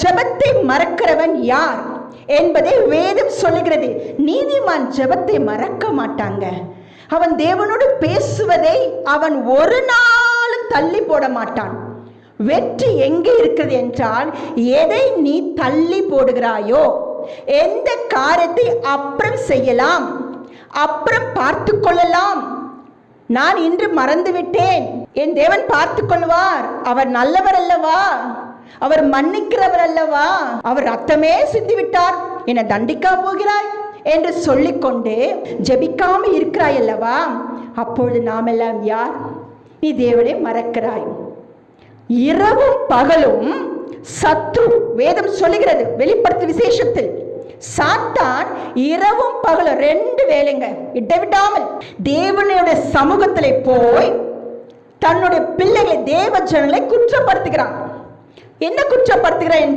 ஜெபத்தை மறக்கிறவன் யார் என்பதை வேதம் சொல்லுகிறது. நீதிமான் ஜெபத்தை மறக்க மாட்டாங்க. அவன் தேவனோடு பேசுவதை அவன் ஒரு நாளும் தள்ளி போட மாட்டான். வெற்றி எங்கே இருக்கிறது என்றால் எதை நீ தள்ளி போடுகிறாயோ எந்த காரியத்தை அப்புறம் செய்யலாம் அப்புறம் பார்த்து கொள்ளலாம் நான் இன்று மறந்து விட்டேன் என் தேவன் பார்த்து கொள்வார். அவர் நல்லவர் அல்லவா அவர் மன்னிக்கிறவர் அல்லவா அவர் ரத்தமே சிந்திவிட்டார். என என்னை தண்டிக்கா போகிறாய் என்று சொல்லிக்கொண்டு ஜெபிக்காம இருக்கிறாய் அல்லவா அப்பொழுது நாம் எல்லாம் யார்? நீ தேவனை மறக்கிறாய். இரவும் பகலும் சத்ரு வேதம் சொல்லுகிறது. வெளிப்படுத்து விசேஷத்தில் சாத்த இரவும் பகலும் ரெண்டு வேலைங்க. இடைவிடாமல் தேவனுடைய சமூகத்திலே போய் தன்னுடைய பிள்ளைகளை தேவ ஜனங்களை குற்றப்படுத்துகிறான். என்ன குற்றப்படுத்துகிறான் என்று